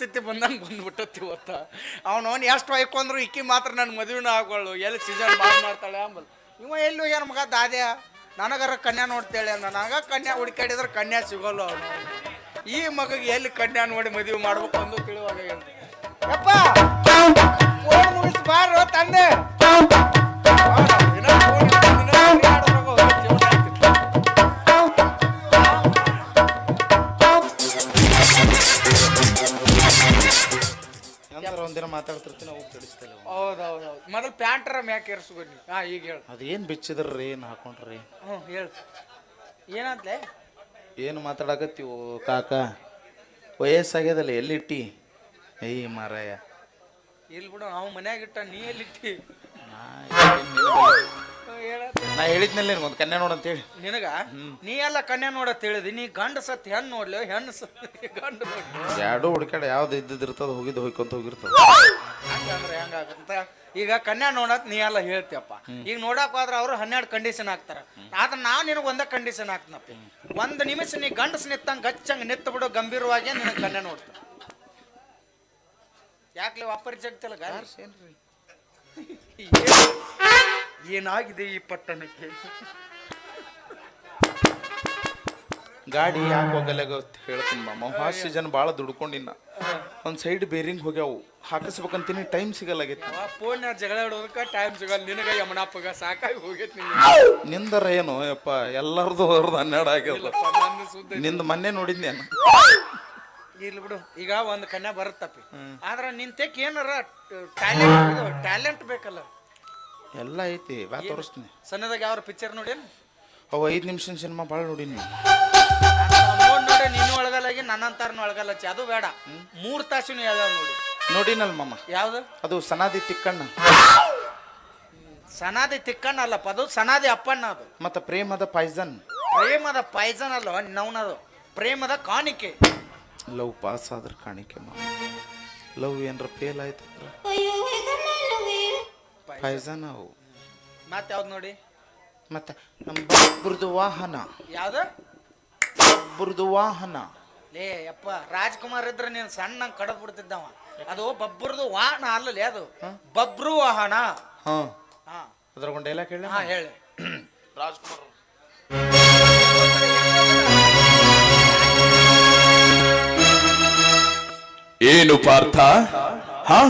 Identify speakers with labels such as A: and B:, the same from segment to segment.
A: ಪರಿಸ್ಥಿತಿ ಬಂದಂಗೆ ಬಂದ್ಬಿಟ್ಟತಿ ಇವತ್ತ. ಅವನವನು ಎಷ್ಟು ಒಯ್ಕೊಂಡ್ರು ಇಕ್ಕಿ ಮಾತ್ರ ನನ್ನ ಮದುವೆನ ಆಗೋಳು. ಎಲ್ಲಿ ಸೀಸನ್ ಭಾಳ ಮಾಡ್ತಾಳೆ ಅಂಬಲ್ ಇವ ಎಲ್ಲಿ ಏನು ಮಗ ದಾದ್ಯ? ನನಗರ ಕನ್ಯಾ ನೋಡ್ತೇಳೆ ನನಗ ಕನ್ಯಾ ಹುಡುಕಾಡಿದ್ರೆ ಕನ್ಯಾ ಸಿಗೋಲ್ಲ ಅವನು. ಈ ಮಗಗೆ ಎಲ್ಲಿ ಕನ್ಯಾ ನೋಡಿ ಮದುವೆ ಮಾಡ್ಬೇಕು ಅಂದು ತಿಳುವಾಗ ಯಪ್ಪ! ಫೋನ್ ಮುಗಿಸಿ ಬಾರೋ ತಂದೆ.
B: ಕೆಡಿಸ್ತಿಲ್ಲ
A: ಹೌದೌದು ಮೊದಲು ಪ್ಯಾಂಟರ ಮ್ಯಾಕ್ ಬನ್ನಿ ಹಾ ಈಗ ಹೇಳು.
B: ಅದೇನು ಬಿಚ್ಚಿದ್ರಿ ಏನು ಹಾಕೊಂಡ್ರಿ?
A: ಹ್ಞೂ ಹೇಳು. ಏನಂತ್ಲೆ?
B: ಏನು ಮಾತಾಡಕತ್ತೀವು ಕಾಕ? ವಯಸ್ಸಾಗ್ಯದಲ್ಲ ಎಲ್ಲಿಟ್ಟಿ? ಏಯ್ ಮಾರಾಯ.
A: ಇಲ್ಲಿ ಬಿಡು ನಾವು ಮನ್ಯಾಗ ಇಟ್ಟ ನೀ ಎಲ್ಲಿಟ್ಟಿ?
B: ನಾ ಏನ್ ನಿನಗೆ-
A: ಹೇಳತ್ತೆ
B: ನಾ ಹೇಳಿದ್ನಲ್ಲಿ ಒಂದು ಕನ್ಯಾ ನೋಡಂತೇಳಿ
A: ನಿನಗ? ನೀ ಎಲ್ಲ ಕನ್ಯಾ ನೋಡತ್ ಹೇಳಿದಿ. ನೀ ಗಂಡ ಸತ್ ಹೆಣ್ ನೋಡ್ಲಿ ಹೆಣ್ಣು ಸತ್ ಗಂಡು
B: ಎರಡು ಹುಡುಕಾಡ ಯಾವ್ದು ಇದ್ದಿದ್ದಿರ್ತದ ಹೋಗಿದ್ದು ಹೋಯ್ಕೊಂತ ಹೋಗಿರ್ತದ.
A: ಹಂಗಂದ್ರೆ ಹೆಂಗಾಗತ್ತ ಈಗ ಕನ್ಯಾ ನೋಡತ್ ನೀ ಎಲ್ಲ ಹೇಳ್ತಿಯಪ್ಪ. ಈಗ ನೋಡಕ್ ಹೋದ್ರ ಅವ್ರು ಹನ್ನೆರಡು ಕಂಡೀಷನ್ ಹಾಕ್ತಾರ. ಆದ್ರೆ ನಾವ್ ನಿನಗ ಒಂದೇ ಕಂಡೀಷನ್ ಹಾಕ್ತನಪ್ಪ. ಒಂದ್ ನಿಮಿಷ ನೀ ಗಂಡಸ್ ನಿತ್ತಂಗ್ ಗಚ್ಚಂಗ್ ನಿತ್ತು ಬಿಡು ಗಂಭೀರವಾಗಿ ನಿನಗೆ ಕನ್ಯಾ ನೋಡ್ತ ಯಾಕ್ಲೆ ವಾಪರಿ ಜಗ್ತಲ್ಲ ಗಾರ್ಸ್ ಏನ್- ಏನಾಗಿದೆ ಈ ಪಟ್ಟಣಕ್ಕೆ?
B: ಗಾಡಿ ಯಾಕೆ ಹೋಗಲ್ಲ ಹೇಳ್ತೀನಿ ಮಾಮ. ಹಾಸ್ ಜನ ಭಾಳ ದುಡ್ಕೊಂಡಿನ ಒಂದು ಸೈಡ್ ಬೇರಿಂಗ್ ಹೋಗ್ಯಾವು. ಹಾಕಿಸ್ಬೇಕಂತೀನಿ ಟೈಮ್ ಸಿಗಲ್ಲಾಗೈತಿ
A: ಫೋನ್ ಜಗಳ ಆಡೋದಕ್ಕೆ ಟೈಮ್ ಸಿಗಲ್ಲ. ನಿನಗ ಯಮನಪ್ಪಗ ಸಾಕಾಗಿ ಹೋಗೈತಿ
B: ನಿಂದರ ಏನು? ಯಪ್ಪ ಎಲ್ಲರದು ಅವ್ರದ್ದು ಹನ್ನೆರಡು ಆಗ್ಯದ. ನಿಂದ ಮೊನ್ನೆ ನೋಡಿದ್ನೇನು
A: ಇಲ್ಲಿ ಬಿಡು ಈಗ ಒಂದು ಕನ್ಯಾ ಬರುತ್ತಪ್ಪಿ. ಆದ್ರೆ ನಿನ್ ತೆಕ್ ಏನಾರ ಟ್ಯಾಲೆಂಟ್ ಟ್ಯಾಲೆಂಟ್ ಬೇಕಲ್ಲ.
B: ಎಲ್ಲ ಐತಿ ಬಾ ತೋರಿಸ್ತೀನಿ.
A: ಸಣ್ಣದಾಗ ಯಾವ ಪಿಕ್ಚರ್ ನೋಡೇನು?
B: ಅವು ಐದು ನಿಮಿಷದ ಸಿನಿಮಾ ಭಾಳ ನೋಡೀನಿ
A: ನೋಡ್ ನೋಡಿ ನೀನು ಒಳಗಲ್ಲಾಗಿ ನನ್ನಂತಾರನು ಒಳಗಲ್ಲಚ್ಚಿ ಅದು ಬೇಡ. ಮೂರ್ ತಾಸಿನೂ ಯಾವ್ದಾವ ನೋಡಿ.
B: ನೋಡಿನಲ್ ಮಾಮ.
A: ಯಾವ್ದು?
B: ಅದು ಸನಾದಿ ತಿಕ್ಕಣ್ಣ.
A: ಸನಾದಿ ತಿಕ್ಕಣ್ಣ ಅಲ್ಲಪ್ಪ ಅದು ಸನಾದಿ ಅಪ್ಪಣ್ಣ ಅದು.
B: ಮತ್ತು ಪ್ರೇಮದ ಪಾಯ್ಸನ್.
A: ಪ್ರೇಮದ ಪಾಯ್ಸನ್ ಅಲ್ಲ ನವನದು. ಪ್ರೇಮದ ಕಾಣಿಕೆ.
B: ಲವ್ ಪಾಸ್ ಆದ್ರೆ ಕಾಣಿಕೆ ಮಾಮ. ಲವ್ ಏನ್ರ ಫೇಲ್ ಆಯ್ತು ಪಾಯ್ಸನ್ ಅವು.
A: ಮತ್ತೆ ಯಾವ್ದು ನೋಡಿ?
B: ಮತ್ತೆ ನಮ್ಮ ಬಬ್ರದು ವಾಹನ.
A: ಯಾವ್ದು?
B: ಬಬ್ರದು ವಾಹನ.
A: ಲೇ ಯಪ್ಪ ರಾಜ್ಕುಮಾರ್ ಇದ್ರೆ ನೀನು ಸಣ್ಣ ಕಡದ್ ಬಿಡ್ತಿದ್ದವ ಅದು ಬಬ್ರದು ವಾಹನ ಅಲ್ಲಲೇ ಅದು. ಬಬ್ರು ವಾಹನ.
B: ಹಾಂ.
A: ಹಾ.
B: ಅದ್ರಾಗೊಂದು ಡೈಲಾಗ್ ಹೇಳ.
A: ಹಾ ಹೇಳಿ.
B: ರಾಜ್ಕುಮಾರ್
C: ಏನು ಪಾರ್ಥ? ಹಾ?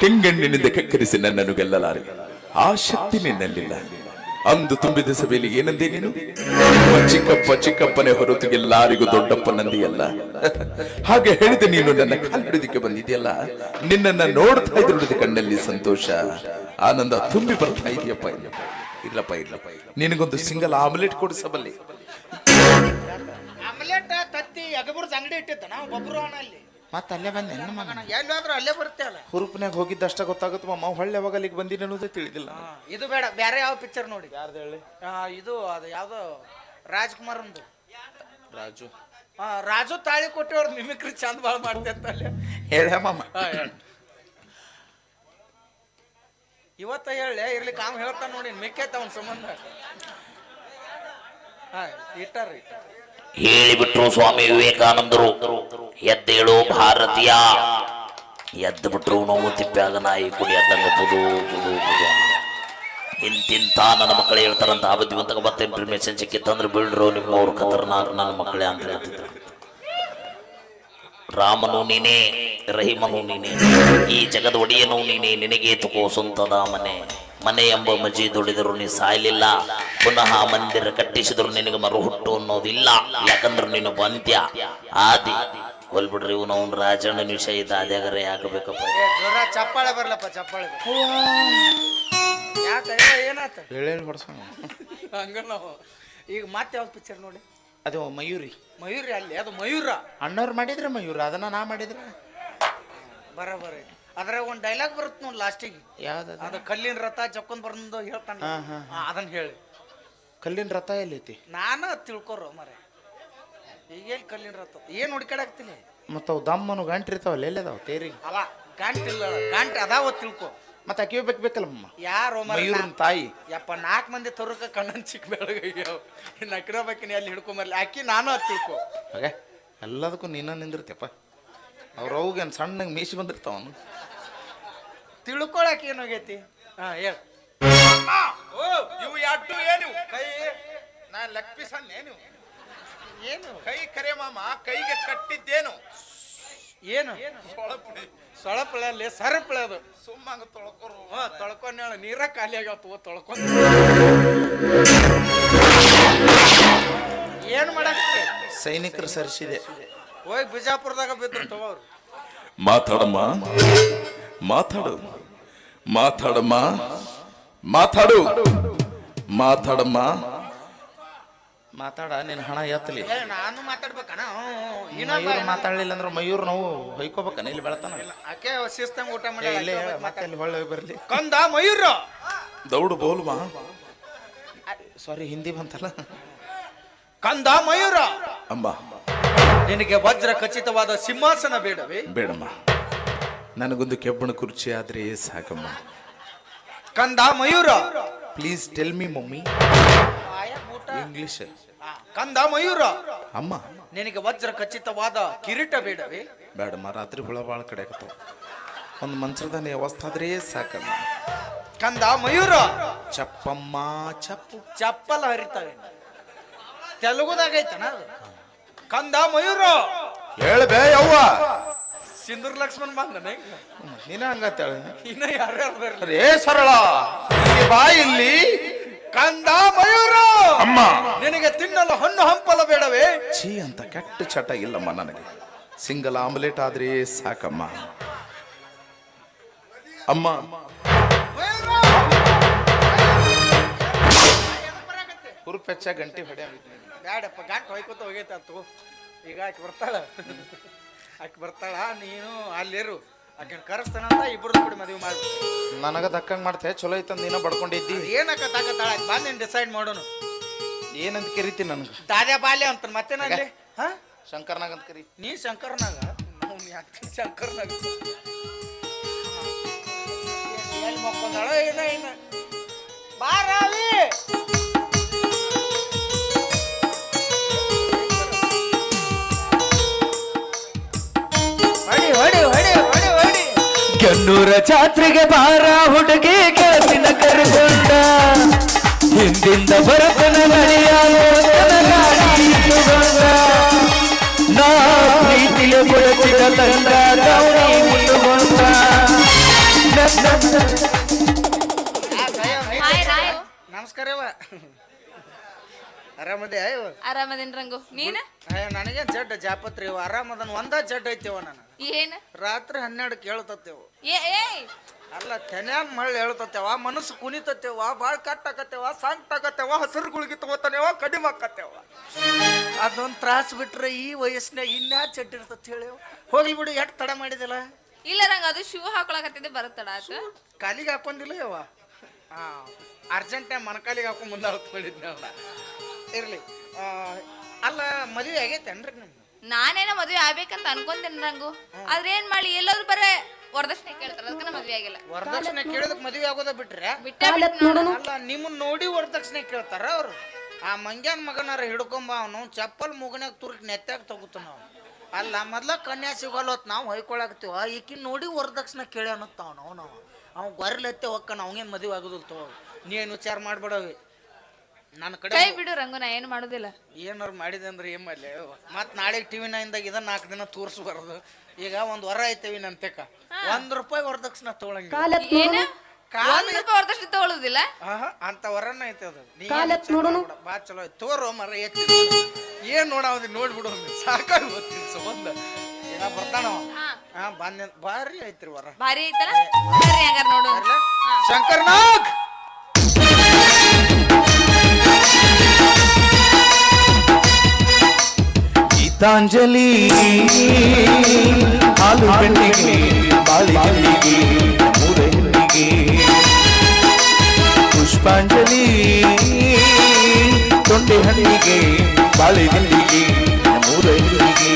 C: ಕೆಂಗಣ್ಣಿನಿಂದ ಕಕ್ಕರಿಸಿ ನನ್ನನ್ನು ಗೆಲ್ಲಲಾರೆ. ಆ ಶಕ್ತಿ ನಿನ್ನಲ್ಲಿಲ್ಲ. ಅಂದು ತುಂಬಿದ ಸಭೆಯಲ್ಲಿ ಏನಂದೆ ನೀನು? ಚಿಕ್ಕಪ್ಪ ಚಿಕ್ಕಪ್ಪನೇ ಹೊರತು ಎಲ್ಲರಿಗೂ ದೊಡ್ಡಪ್ಪ ನಂದಿಯಲ್ಲ. ಹಾಗೆ ಹೇಳಿದೆ ನೀನು ನನ್ನ ಕಾಲಿಡೋದಕ್ಕೆ ಬಂದಿದೆಯಲ್ಲ? ನಿನ್ನನ್ನ ನೋಡ್ತಾ ಇದ್ರುಳಿದ ಕಣ್ಣಲ್ಲಿ ಸಂತೋಷ. ಆನಂದ ತುಂಬಿ ಬರ್ತಾ ಇದೆಯಪ್ಪ ಇಲ್ಲಪ್ಪ. ಇಲ್ಲಪ್ಪ ನಿನಗೊಂದು ಸಿಂಗಲ್ ಆಮ್ಲೆಟ್ ಕೊಡಿಸಬಲ್ಲೆ
A: ಆಮ್ಲೆಟ್, ತತ್ತಿ ಅಗಬುರ್ಸ್ ಅಂಗಡಿ ಇಟ್ಟಿದ್ದ ನಾವು ಬಬ್ರು ಅಲ್ಲಿ.
B: ಮತ್ತೆ ಅಲ್ಲೇ ಬಂದೆ ನನ್ನ ಮಗನ
A: ಅಲ್ಲೇ ಬರುತ್ತೆ ಅಲ್ಲ.
B: ಹುರುಪ್ನ್ಯಾಗ ಹೋಗಿದ್ದಷ್ಟ ಗೊತ್ತಾಗುತ್ತೆ ಮಾಮ ಹೊಳ್ಳೆ ಯಾವಾಗ ಅಲ್ಲಿಗೆ ಬಂದಿನ ಅನ್ನೋದೇ ತಿಳಿದಿಲ್ಲ.
A: ಹಾ, ಇದು ಬೇಡ ಬೇರೆ ಯಾವ ಪಿಕ್ಚರ್ ನೋಡಿ.
B: ಯಾರ್ದು ಹೇಳಿ?
A: ಆ, ಇದು ಅದು ಯಾವ್ದೋ ರಾಜ್ಕುಮಾರ್ ಒಂದು
B: ರಾಜು.
A: ಆ, ರಾಜು ತಾಳಿ ಕೊಟ್ಟಿವ್ರ ಮಿಮಿಕ್ರಿ ಚಂದ ಭಾಳ ಮಾಡ್ತೈತೆ ಅಲ್ಲಿ.
B: ಹೇಳ ಮಾಮ
A: ಹಾ, ಹೇಳು. ಇವತ್ತ ಹೇಳಿ ಇರ್ಲಿ ಕಾಮ್ ಹೇಳ್ತಾನ ನೋಡಿ ಮಿಕ್ಕೈತ ಅವನ ಸಂಬಂಧ. ಹಾ ಇಟ್ಟಾರ್ರಿ.
D: ಹೇಳಿಬಿಟ್ರು ಸ್ವಾಮಿ ವಿವೇಕಾನಂದರು. ಎದ್ದೇಳು ಭಾರತೀಯ. ಎದ್ದು ಬಿಟ್ರು ನೋವು ತಿಪ್ಪಾಗ ನಾಯಿ ಕುಡಿ ಎದ್ದಂಗ ಬುದು ಬುದು ಬುದು ಇಂತಿಂತ ನನ್ನ ಮಕ್ಕಳು ಹೇಳ್ತಾರಂತ. ಆ ಬುದ್ಧಿವಂತಕ ಮತ್ತೆ ಇನ್ಫಾರ್ಮೇಶನ್ ಸಿಕ್ಕಿತ್ತಂದ್ರೆ ಬಿಡ್ರು, ನಿಮ್ಮವ್ರು ಖತರ್ನಾಕ್ ನನ್ನ ಮಕ್ಕಳೇ ಅಂತ ಹೇಳ್ತಿದ್ರು. ರಾಮನು ನೀನೇ, ರಹಿಮನು ನೀನೇ, ಈ ಜಗದ ಒಡೆಯನು ನೀನೇ ನಿನಗೆ ತುಕೋ ಸ್ವಂತದ ಮನೆ. ಮನೆ ಎಂಬ ಮಜಿ ದುಡಿದರು ನೀ ಸಾಯಲಿಲ್ಲ. ಪುನಃ ಮಂದಿರ ಕಟ್ಟಿಸಿದ್ರು ನಿನಗೆ ಮರು ಹುಟ್ಟು ಅನ್ನೋದಿಲ್ಲ. ಯಾಕಂದ್ರೆ ನೀನು ಅಂತ್ಯ ಆದಿ. ಹೊಲ್ಬಿಡ್ರಿ ಇವನ ಅವ್ನು ರಾಜಣ್ಣ ವಿಷಯ ಇದ್ದ ಅದ್ಯಾಗರೆ ಯಾಕಬೇಕಪ್ಪ
A: ಏ ಜೋರ ಚಪ್ಪಾಳೆ ಬರ್ಲಪ್ಪ ಚಪ್ಪಾಳೆ ಯಾಕ ಏನಾತ
B: ಹೇಳಿ ಹೇಳಿ ಹೊಡ್ಸೋಣ?
A: ಹಂಗ ನಾವು ಈಗ ಮತ್ತೆ ಯಾವ್ದು ಪಿಕ್ಚರ್ ನೋಡಿ?
B: ಅದು ಮಯೂರಿ.
A: ಮಯೂರಿ ಅಲ್ಲಿ ಅದು ಮಯೂರ.
B: ಅಣ್ಣವ್ರು ಮಾಡಿದ್ರೆ ಮಯೂರ ಅದನ್ನ ನಾ ಮಾಡಿದ್ರೆ?
A: ಬರಬರ ಅದ್ರಾಗ ಒಂದು ಡೈಲಾಗ್ ಬರುತ್ತೆ ನೋಡಿ ಲಾಸ್ಟಿಗೆ
B: ಯಾವ್ದು
A: ಅದು? ಕಲ್ಲಿನ ರಥ ಚಕ್ಕೊಂಡ್ ಬರ್ದು ಹೇಳ್ತಾನೆ
B: ಹಾ, ಹಾ,
A: ಹಾ, ಅದನ್ನ ಹೇಳಿ.
B: ಕಲ್ಲಿನ ರಥ ಎಲ್ಲೈತಿ?
A: ನಾನು ತಿಳ್ಕೊರೋ ಮರೆ. ಈಗೇನು ಕಲ್ಲಿನ ರಥ? ಏನು ಹುಡ್ಕಾಡಾಕ್ತೀನಿ
B: ಮತ್ತು ಅವು ದಮ್ಮನು ಗಂಟ್ರಿರ್ತಾವಲ್ಲ ಎಲ್ಲದಾವ ತೇರಿ
A: ಅಲ್ಲ ಗಂಟಿಲ್ಲ ಗಂಟೆ ಅದಾವ ತಿಳ್ಕೊ.
B: ಮತ್ತೆ ಅಕ್ಕಿ ಬೇಕು ಬೇಕಲ್ಲ
A: ಯಾರೋ ಮರ
B: ಮಯೂರನ ತಾಯಿ.
A: ಯಪ್ಪ ನಾಲ್ಕು ಮಂದಿ ತರುಕ ಕಣ್ಣನ್ ಚಿಕ್ಕ ಬೆಳಗ್ಯಾವ ಇನ್ನು ಅಕ್ಕಿರಬೇಕಿನ ಅಲ್ಲಿ ಹಿಡ್ಕೊಂಬರ್ಲಿ ಅಕ್ಕಿ ನಾನು ಅದು ತಿಳ್ಕೊ.
B: ಹಾಗೆ ಎಲ್ಲದಕ್ಕೂ ನೀನ ನಿಂದಿರ್ತಿಯಪ್ಪ
E: ಅವ್ರ ಅವ್ಗೇನು ಸಣ್ಣಗೆ ಮೀಸಿ ಬಂದಿರ್ತಾವನು
A: ತಿಳ್ಕೊಳಕ್ ಏನಾಗೈತಿ ಹಾ ಹೇಳ.
E: ಇವು ಎಟ್ಟು ಏನು? ಕೈ ನಾ ಲೆಗ್ ಪೀಸ್ ಏನು?
A: ಏನು?
E: ಕೈ ಕರೆ ಮಾಮ ಕೈಗೆ ಕಟ್ಟಿದ್ದೇನು?
A: ಏನು? ಸೊಳಪಳೆ. ಸರಪಳೆ ಅದು.
E: ಸುಮ್ಮಂಗ ತೊಳ್ಕೊರು.
A: ತೊಳ್ಕೊಂಡ್ ಹೇಳ ನೀರ ಖಾಲಿ ಆಗ್ಯಾವ ತೊಳ್ಕೊಂಡ್. ಏನ್ ಮಾಡಕ್ಕೆ
E: ಸೈನಿಕರು ಸರಿಸಿದೆ.
A: ಹೋಗಿ ಬಿಜಾಪುರದಾಗ ಬಿದ್ರು ತಗೋರು
C: ಮಾತಾಡಮ್ಮ. ಮಾತಾಡು. ಮಾತಾಡಮ್ಮ. ಮಾತಾಡು. ಮಾತಾಡಮ್ಮ.
E: ಮಾತಾಡ ನಿನ್ನ ಹಣ ಎತ್ತಲಿ.
A: ನಾನು ಮಾತಾಡ್ಬೇಕಣ
E: ಮಯೂರ್ ಮಾತಾಡ್ಲಿಲ್ಲ ಅಂದ್ರೆ ಮಯೂರ್ ನಾವು ಹೊಯ್ಕೋಬೇಕನ ಇಲ್ಲಿ ಬೆಳತಾನ.
A: ಆಕೆ ಶಿಸ್ತಂಗ್ ಊಟ ಮಾಡಿ
E: ಇಲ್ಲೇ ಮತ್ತೆ ಅಲ್ಲಿ ಹೊಳ್ಳೆ ಬರಲಿ.
A: ಕಂದ ಮಯೂರ.
C: ದೌಡು ಬೋಲ್ಮಾ
E: ಸಾರಿ ಹಿಂದಿ ಬಂತಲ್ಲ.
A: ಕಂದ ಮಯೂರ.
C: ಅಮ್ಮ
A: ನಿನಗೆ ವಜ್ರ ಖಚಿತವಾದ ಸಿಂಹಾಸನ ಬೇಡವೇ?
C: ಬೇಡಮ್ಮ. ನನಗೊಂದು ಕೆಬ್ಬಣ ಕುರ್ಚಿ ಆದ್ರೆ ಸಾಕಮ್ಮ.
A: ಕಂದ Mayura.
E: Please tell me mummy English
A: ಕಂದ ಮಯೂರ.
E: ಅಮ್ಮ.
A: ನಿನಗೆ ವಜ್ರ ಖಚಿತವಾದ ಕಿರೀಟ ಬೇಡವೇ?
E: ಬೇಡಮ್ಮ ರಾತ್ರಿ ಹುಳ ಭಾಳ ಕಡೆ ಆಗತ್ತಾವ ಒಂದು ಮಂಚದಾನೆ ವ್ಯವಸ್ಥೆ ಆದ್ರೆ ಸಾಕಮ್ಮ.
A: ಕಂದ ಮಯೂರ.
E: ಚಪ್ಪಮ್ಮ ಚಪ್ಪು.
A: ಚಪ್ಪಲ ಹರಿತಾವೆ. ತೆಲುಗುದಾಗೈತನ ಕಂದ ಮಯೂರ.
E: ಹೇಳ್ಬೇ ಯವ್ವ.
A: ಸಿಂಧೂರ್ ಲಕ್ಷ್ಮಣ್ ಬಂದ
E: ನೀನ ಹಂಗತ್ತ
A: ಇನ್ನ ಯಾರ್ಯಾರು
E: ರೇ ಸರಳ. ಬಾಯಿಲ್ಲಿ ಇಲ್ಲಿ
A: ಕಂದ ಮಯೂರ.
C: ಅಮ್ಮ.
A: ನಿನಗೆ ತಿನ್ನಲು ಹಣ್ಣು ಹಂಪಲ ಬೇಡವೇ?
C: ಛೀ ಅಂತ ಕೆಟ್ಟ ಚಟ ಇಲ್ಲಮ್ಮ ನನಗೆ. ಸಿಂಗಲ್ ಆಮ್ಲೆಟ್ ಆದ್ರೆ ಸಾಕಮ್ಮ. ಅಮ್ಮ.
E: ಹುರುಪೆಚ್ಚ ಗಂಟೆ ಹೊಡೆ
A: ಬ್ಯಾಡಪ್ಪ ಗಂಟೆ ಹೊಯ್ಕೋತ ಹೋಗೈತೆ ಅತ್ತು ಈಗ ಆಕೆ ಬರ್ತಾಳ. ಆಕೆ ಬರ್ತಾಳ ನೀನು ಅಲ್ಲಿರು ಆಕೆ ಕರೆಸ್ತಾನಂತ ಇಬ್ಬರು ಕೂಡಿ ಮದುವೆ ಮಾಡಿ.
E: ನನಗ ದಕ್ಕಂಗ್ ಮಾಡ್ತೆ ಚಲೋ ಐತಂದ್ ನೀನ ಬಡ್ಕೊಂಡಿದ್ದಿ.
A: ಏನಕ್ಕತ್ತಾಗತ್ತಾಳ ಬಾ ನೀನ್ ಡಿಸೈಡ್ ಮಾಡೋನು.
E: ಏನಂತ ಕರಿತಿ ನನಗ?
A: ದಾದ್ಯಾ ಬಾಲ್ಯ ಅಂತ ಮತ್ತೆ ಅಲ್ಲಿ? ಹಾ?
E: ಶಂಕರ್ನಾಗ್ ಅಂತ ಕರಿ.
A: ನೀ ಶಂಕರ್ನಾಗ? ಅವ್ನು ಯಾಕೆ ಶಂಕರ್ನಾಗ. ಎಲ್ಲಿ ಮಕ್ಕೊಂದಾಳ ಏನ ಏನ ಬಾರಾವಿ!
B: ಗಣ್ಣೂರ ಜಾತ್ರೆಗೆ ಬಾರ ಹುಡುಗಿ ಗೆಳತಿನ ಕರೆಕೊಂಡ. ಹಿಂದಿಂದ ಬರತನ ನಾ ಕೊಡಚಿದ ತಂಡ
A: ನಮಸ್ಕಾರ ಆರಾಮದೇ?
F: ಆರಾಮದೇನ್ ರಂಗು? ನೀನ?
A: ನನಗೆ ಜಡ್ ಜಾಪತ್ರಿ ಇವ? ಆರಾಮದನ್ ಒಂದ ಜಡ್ ಐತಿವ ನಾನು
F: ಏನ್?
A: ರಾತ್ರಿ ಹನ್ನೆರಡು ಕೇಳ್ತತ್ತೇವು.
F: ಏ
A: ಅಲ್ಲ ತೆನ್ಯಾನ್ ಮಳ್ಳಿ ಹೇಳ್ತತ್ತೇವ ಮನಸ್ಸು ಕುಣಿತತ್ತೇವ ಬಾಳ್ ಕಟ್ಟಾಕತ್ತೇವ ಸಂಕಟಾಕತ್ತೇವ ಹಸಿರು ಗುಳಿಗೆ ತಗೋತಾನೇವ ಕಡಿಮೆ ಆಕತ್ತೇವ ಅದೊಂದು ತ್ರಾಸ್ ಬಿಟ್ರೆ ಈ ವಯಸ್ಸಿನಾಗ ಇನ್ಯಾ ಚಡ್ ಇರ್ತತ್ ಹೇಳಿ. ಹೋಗ್ಲಿ ಬಿಡು ಎಟ್ ತಡ ಮಾಡಿದಿಲ್ಲ?
F: ಇಲ್ಲ ನಂಗ ಅದು ಶೂ ಹಾಕೊಳಕತ್ತಿದ್ದೆ ಬರುತ್ತಡ ಆತ
A: ಕಾಲಿಗೆ ಹಾಕೊಂಡಿಲ್ಲ ಯವ್ವ? ಹಾ ಅರ್ಜೆಂಟ್ ಮನಕಾಲಿಗೆ ಹಾಕೊಂಡ್ ಮುಂದೆ ಹಾಕೊಂಡಿದ್ನಲ್ಲ ಇರ್ಲಿ. ಆ, ಅಲ್ಲ ಮದುವೆ ಆಗೈತೇನ್ರಿ ನಾನೇನ
F: ನಾನೇನೋ ಮದ್ವೆ ಆಗ್ಬೇಕಂತ ಅನ್ಕೊಂತೀನಿ ನಂಗು. ಆದ್ರೆ ಏನ್ ಮಾಡಿ ಎಲ್ಲಾದ್ರು ಬರೇ ವರದಕ್ಷಿಣೆ ಕೇಳ್ತಾರ ಅದಕ್ಕೆ ಮದುವೆ ಆಗಿಲ್ಲ.
A: ವರದಕ್ಷಿಣೆ ಕೇಳೋದಕ್ಕೆ ಮದುವೆ ಆಗೋದ ಬಿಟ್ರೆ?
F: ಬಿಟ್ಟ
A: ಅಲ್ಲ ನಿಮ್ಮನ್ನ ನೋಡಿ ವರದಕ್ಷಿಣೆ ಕೇಳ್ತಾರ ಅವ್ರು. ಆ ಮಂಗ್ಯಾನ್ ಮಗನಾರ ಹಿಡ್ಕೊಂಬ ಅವನು ಚಪ್ಪಲ್ ಮುಗನ್ಯಾಗ ತುರ್ಕ್ ನೆತ್ತಾಗ ತಗೋತಾನ ನಾವು ಅಲ್ಲ ಮೊದ್ಲ ಕನ್ಯಾ ಸಿಗೋಲ್ಲತ್ ನಾವು ಹೊಯ್ಕೊಳಕತ್ತೀವ. ಈಕಿ ನೋಡಿ ವರದಕ್ಷಿಣೆ ಕೇಳಿ ಅವನು ಅವನು ಅವ್ನು. ಅವ್ ಗೊರ್ಲೆತ್ತೆ ಹೊಕ್ಕನ ಅವಂಗೇನ್ ಮದುವೆ ಆಗೋದಿಲ್ಲ ತಗೋ. ನೀನು ವಿಚಾರ ಮಾಡ್ಬೇಡವಿ ನನ್ನ ಕಡೆ
F: ಕೈ ಬಿಡು ರಂಗು ನಾ ಏನು ಮಾಡೋದಿಲ್ಲ.
A: ಏನಾರು ಮಾಡಿದೆ ಅಂದ್ರೆ ಏನ್ ಮಾಡಲಿ? ಮತ್ ನಾಳೆ ಟಿವಿ ನೈನ್ದಾಗ ಇದನ್ನ ನಾಲ್ಕು ದಿನ ತೋರಿಸ್ಬಾರ್ದು ಈಗ ಒಂದ್ ವರ ಐತೇವಿ ನಂತೆಕ ಒಂದ್ ರೂಪಾಯಿ ವರದಕ್ಷಿಣ ತಗೊಳಂಗಿಲ್ಲ.
F: ಏನ? ಒಂದ್ ರೂಪಾಯಿ ವರದಕ್ಷಿಣೆ ತಗೊಳುದಿಲ್ಲ?
A: ಆಹಾ, ಅಂತ ವರನ ಐತೆ ಅದು. ನೀ ಏನ್ ವಿಚಾರ ಮಾಡ್ಬೇಡ. ಬಾ ಚಲೋ ಐತೆ ತೋರು ಮರ ಎತ್ತಿ ಏನ್ ನೋಡಿ ನೋಡ್ಬಿಡು ಅವ್ನಿಗೆ. ಸಾಕಾಗಿ ಗೊತ್ತಿಲ್ಲ ಸಂಬಂಧ. ಏನ ಬರ್ತಾನ? ಅವ.
F: ಹಾ.
A: ಹಾ ಬಂದ ಭಾರಿ ಐತ್ರಿ ವರ.
F: ಭಾರಿ ಐತಲ್ಲ? ಬರ್ರಿ ಹಂಗಾರ ನೋಡು.
A: ಶಂಕರ್ನಾಗ್!
B: ಗೀತಾಂಜಲಿ ಹಾಲು ಬೆಣ್ಣಿಗೆ ಬಾಳಿಗೆ ಮೂರೆಗೆ ಪುಷ್ಪಾಂಜಲಿ ತೊಂಡೆ ಹಣ್ಣಿಗೆ ಬಾಳೆ ಮೂರೆಗೆ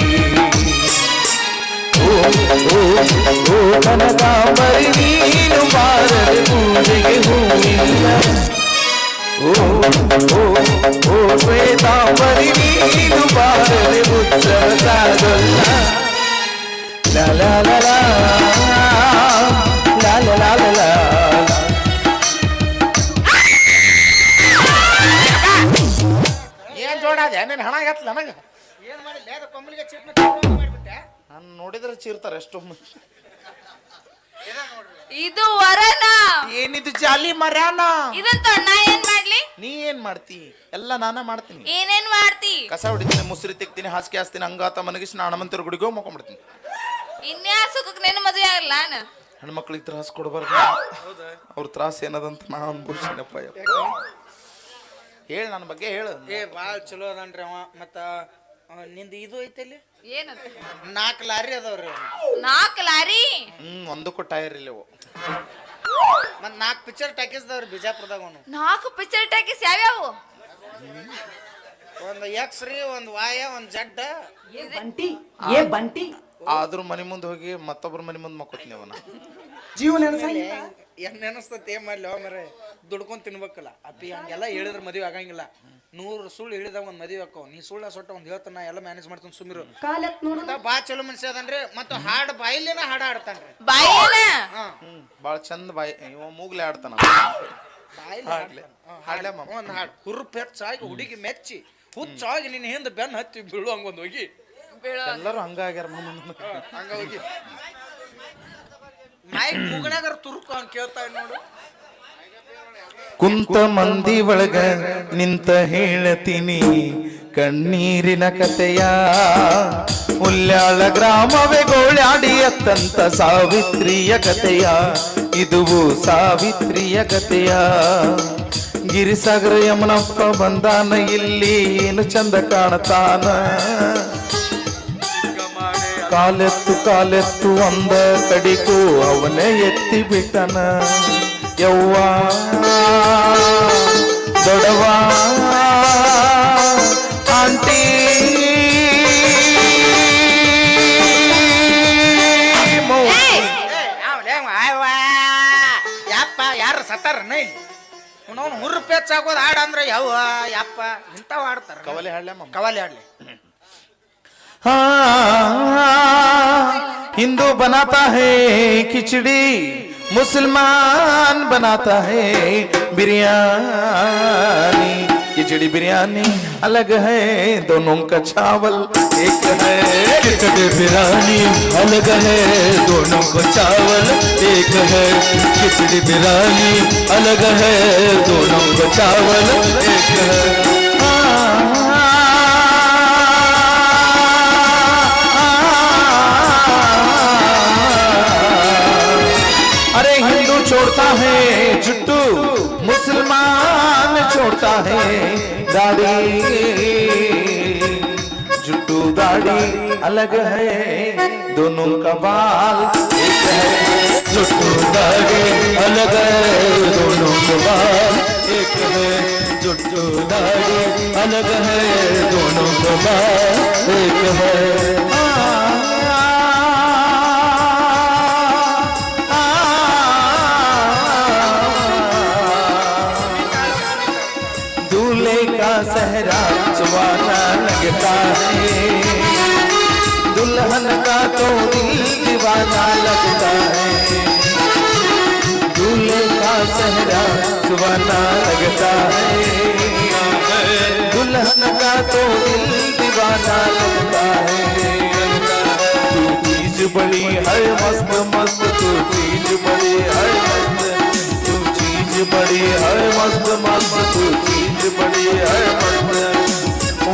B: ಓ ಕನಕಾಂಬರಿ ನೀನು ಬಾರದೆ ಪೂಜೆಗೆ ಹೂವಿಲ್ಲ ಓ ಓ ಓ ಶ್ವೇತಾಂಬರಿ ನೀನು ಬಾರದೆ ಉತ್ಸವ ಸಾಗಲ್ಲ La la la la La la la la la
E: ಏನ್ ಜೋಡ ಅದೇ? ನೀನ್ ಹಣ ಆಗತ್ತಲ್ಲ ನನಗ?
A: ಏನು ಮಾಡಿಲ್ಲ ಕೊಂಬಲಿಗೆ ಮಾಡಿಬಿಟ್ಟೆ?
E: ನಾನು ನೋಡಿದ್ರೆ ಚೀರ್ತಾರೆ ಎಷ್ಟೊಮ್ಮೆ.
F: ಇದು ವರನ.
E: ಏನಿದು ಜಾಲಿ ಮರ್ಯಾನ?
F: ಇದಂತ ಅಣ್ಣ ಏನ್ ಮಾಡ್ಲಿ?
E: ನೀ ಏನ್ ಮಾಡ್ತಿ? ಎಲ್ಲ ನಾನ ಮಾಡ್ತೀನಿ.
F: ಏನೇನ್ ಮಾಡ್ತಿ?
E: ಕಸ ಹೊಡಿತೀನಿ ಮುಸ್ರಿ ತೆಗ್ತೀನಿ ಹಾಸಿಗೆ ಹಾಸ್ತೀನಿ ಹಂಗಾತ ಮನಗಿಸ್ ನಾ ಹಣಮಂತರ ಗುಡಿಗೋ ಮಕ್ಕೊಂಬಿಡ್ತೀನಿ
F: ಇನ್ಯಾ ಸುಖಕ್ ನೆನ ಮದುವೆ ಆಗಲ್ಲ ನಾನು?
E: ಹೆಣ್ಮಕ್ಳಿಗೆ ತ್ರಾಸ ಕೊಡಬಾರ್ದು. ಅವ್ರ ತ್ರಾಸ ಏನದಂತ ನಾ ಅನ್ಭವಿಸಿನಪ್ಪ ಹೇಳ ನನ್ನ ಬಗ್ಗೆ ಹೇಳು.
A: ಏ ಭಾಳ ಚಲೋ ಅದನ್ರಿ ಅವ. ಮತ್ತ ನಿಂದು ಇದು ಐತಲ್ಲಿ
F: ಏನದು?
A: ನಾಲ್ಕು ಲಾರಿ ಅದಾವ್ರಿ.
F: ನಾಲ್ಕು ಲಾರಿ?
E: ಹ್ಮ್ ಒಂದಕ್ಕೂ ಟೈರ್ ಇಲ್ಲವು
A: ಮತ್ ನಾಲ್ಕು ಪಿಕ್ಚರ್ ಟಾಕೀಸ್ದವ್ರಿ ಬಿಜಾಪುರದಾಗ ಅವನು.
F: ನಾಲ್ಕು ಪಿಕ್ಚರ್ ಟಾಕೀಸ್ ಯಾವ್ಯಾವು?
A: ಒಂದು ಎಕ್ಸ್ ರೀ ಒಂದು ವಾಯ ಒಂದು ಜಡ್ಡ
G: ಬಂಟಿ ಏ ಬಂಟಿ.
E: ಆದ್ರೂ ಮನೆ ಮುಂದೆ ಹೋಗಿ ಮತ್ತೊಬ್ರ ಮನೆ ಮುಂದೆ ಮಕ್ಕೋತೀನಿ ಅವನ.
G: ಜೀವನ ಎಣಸಂಗಿಲ್ಲ
A: ಏನ್ ನೆನಸ್ತತಿ ಏನ್ ಮಾಡ್ಲಿ ಮರೆ? ದುಡ್ಕೊಂಡ್ ತಿನ್ಬೇಕಲ್ಲ. ಅಪ್ಪಿ ಹಂಗೆಲ್ಲ ಹೇಳಿದ್ರೆ ಮದುವೆ ಆಗಂಗಿಲ್ಲ. ನೂರು ಸುಳ್ಳು ಹೇಳಿದ ಒಂದ್ ಮದುವೆ ಹಾಕೋ. ನೀ ಸುಳ್ಳ ಸೊಟ್ಟ ಒಂದ್ ಹೇಳ್ತಾನ ಎಲ್ಲ ಮ್ಯಾನೇಜ್ ಮಾಡ್ತಾನೆ ಸುಮಿರು
G: ಕಾಲತ್ ನೋಡು.
A: ಮತ್ತ ಬಾ ಚಲೋ ಮನುಷ್ಯ ಅದನ್ರಿ ಮತ್ತ ಹಾಡ್ ಬಾಯಿಲೇನ ಹಾಡ ಆಡ್ತಾನ್ರಿ
F: ಬಾಯಿನ
A: ಹಾ.
E: ಹ್ಮ್ ಭಾಳ ಚಂದ ಬಾಯಿ ಇವ ಮೂಗ್ಲೆ ಆಡ್ತಾನ
A: ಬಾಯಿಲೆ
E: ಹಾಡ್ಲೆ ಹಾಡ್ಲೆ ಮಾಮ.
A: ಒಂದ್ ಹಾಡ್. ಹುರುಪ್ ಹೆಚ್ಚಾಗಿ ಹುಡುಗಿ ಮೆಚ್ಚಿ ಹುಚ್ಚಾಗಿ ನಿನ್ನ ಹಿಂದೆ ಬೆನ್ ಹತ್ತಿ ಬೀಳುವಂಗ ಒಂದ್ ಹೋಗಿ.
E: ಎಲ್ಲರೂ ಹಂಗಾಗ್ಯಾರ ಮಾಮ
A: ಹಂಗ ಹೋಗಿ. ಮೈಕ್ ಕೂಗಣಾಗರ ತುರುಕು ಹಂಗ ಕೇಳ್ತಾ ಇದ್ ನೋಡು.
B: ಕುಂತ ಮಂದಿ ಒಳಗ ನಿಂತ ಹೇಳತೀನಿ. ಕಣ್ಣೀರಿನ ಕತೆಯ ಉಲ್ಯಾಳ ಗ್ರಾಮವೇ ಗೋಳ್ಯಾಡಿ ಅತ್ತಂತ ಸಾವಿತ್ರಿಯ ಕತೆಯ. ಇದುವು ಸಾವಿತ್ರಿಯ ಕತೆಯ. ಗಿರಿಸಾಗರ ಯಮನಪ್ಪ ಬಂದಾನ ಇಲ್ಲಿ ಏನು ಚಂದ ಕಾಣತಾನ. ಕಾಲೆತ್ತು ಕಾಲೆತ್ತು ಅಂದ ಕಡಿಕು ಅವನೇ ಎತ್ತಿ ಬಿಟ್ಟನ. ಯವ್ವ. ದೊಡವ ಆಂಟಿ ಮೌ-
A: ಯಪ್ಪ ಯಾರು ಸತ್ತಾರನ ಇಲ್ಲಿ ಅವನು ಹುರುಪ್ ಹೆಚ್ಚಾಗೋದು ಹಾಡ ಅಂದ್ರೆ ಯಾವ ಯಪ್ಪ ಇಂಥವ್ ಆಡ್ತಾರ
E: ಕವಲೆ ಹಾಡ್ಲೆ ಮಾಮ
A: ಕವಾಲಿ ಆಡ್ಲಿ
B: हाँ हिंदू बनाता है खिचड़ी मुसलमान बनाता है बिरयानी। ये खिचड़ी बिरयानी अलग है, दोनों का चावल एक है। खिचड़ी बिरयानी अलग है, दोनों का चावल एक है। खिचड़ी बिरयानी अलग है, दोनों का चावल एक है। छोड़ता है जुट्टू मुसलमान छोड़ता है दाढ़ी जुट्टू दाढ़ी अलग है, दोनों का बाल एक है। जुट्टू दाढ़ी अलग है, दोनों का बाल एक है। जुट्टू दाढ़ी अलग है, दोनों का बाल एक है। सुवाना लगता है। दुल्हन का तो दिल दीवाना लगता है। दूल्हे का सहरा सुवाना लगता है। दुल्हन का तो दिल दीवाना लगता है। चीज़ बड़ी, हर मस्त मस्त, तू चीज़ बड़ी, हर मस्त। तू चीज़ बड़ी, हर मस्त मस्त, तू चीज़ बड़ी, हर मस्त।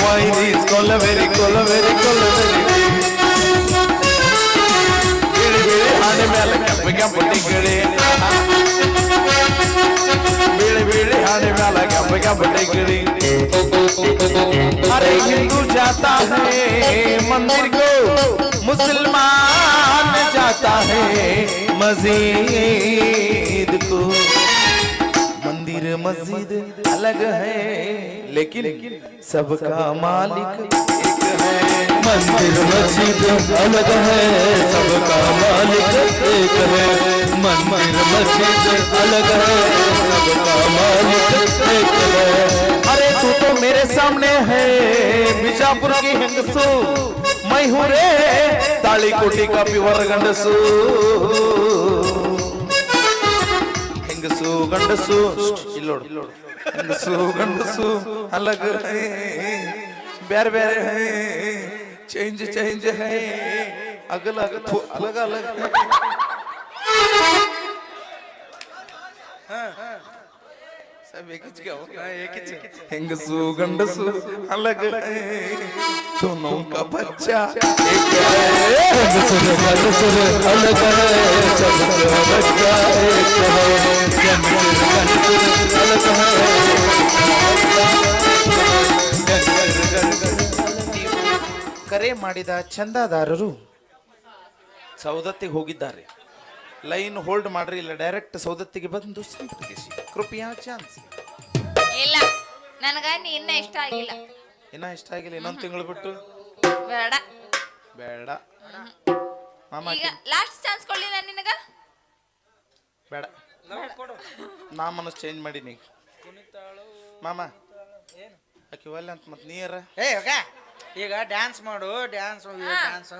B: wine is Colaveri, Colaveri, Colaveri. Giri giri hane mele kappe kappe giri. Bili bili hane mele kappe kappe giri. अरे हिंदू जाता है मंदिर को मुसलमान जाता है मस्जिद को मस्जिद अलग है लेकिन सबका मालिक एक है। मंदिर मस्जिद अलग है सबका मालिक एक है। मंदिर मस्जिद अलग है सबका मालिक एक है। अरे तू तो मेरे सामने है बीजापुर की हिंदसू। मैं हूँ रे ताली कोटी का प्योर गंडसू। ಹೆಂಗಸು ಗಂಡಸು. ಇಲ್ಲೋಡು ಹೆಂಗಸು ಗಂಡಸು ಅಲ್ಲಗ ಬೇರೆ ಬೇರೆ ಚೇಂಜ್ ಚೇಂಜ್, ಹೈ. ಅಗಲ ಅಗಲ ಅಲಗ ಅಲಗ ಹ. ಹೆಂಗಸು ಗಂಡಸು ಅಲಗ ಬಚ್ಚ ಹೆಂಗಸು
E: ಕರೆ ಮಾಡಿದ ಚಂದಾದಾರರು ಸೌದತ್ತಿಗೆ ಹೋಗಿದ್ದಾರೆ. ಲೈನ್ ಹೋಲ್ಡ್ ಮಾಡ್ರಿ ಇಲ್ಲ ಡೈರೆಕ್ಟ್ ಸೌದತ್ತಿಗೆ ಬಂದು ಸಂಪರ್ಕಿಸಿ. ಕೃಪಯಾ ಚಾನ್ಸ್.
F: ಇಲ್ಲ ನನಗ ನೀ ಇನ್ನ ಇಷ್ಟ ಆಗಿಲ್ಲ.
E: ಇನ್ನ ಇಷ್ಟ ಆಗಿಲ್ಲ ಇನ್ನೊಂದು ತಿಂಗಳು ಬಿಟ್ಟು.
F: ಬೇಡ.
E: ಬೇಡ. ಮಾಮ
F: ಈಗ ಲಾಸ್ಟ್ ಚಾನ್ಸ್ ಕೊಡ್ಲಿ ನಾನು ನಿನಗ?
E: ಬೇಡ. ನಾ ಮನಸ್ ಚೇಂಜ್ ಮಾಡೀನಿ ಮಾಮಾ ಮಾಮ ಆಕಿ ಒಲ್ಲೆ ಅಂತ ಮತ್ತೆ ನೀರ
A: ಏ ಹೋಗ. ಈಗ ಡ್ಯಾನ್ಸ್ ಮಾಡು ಡ್ಯಾನ್ಸ್ ಡ್ಯಾನ್ಸ್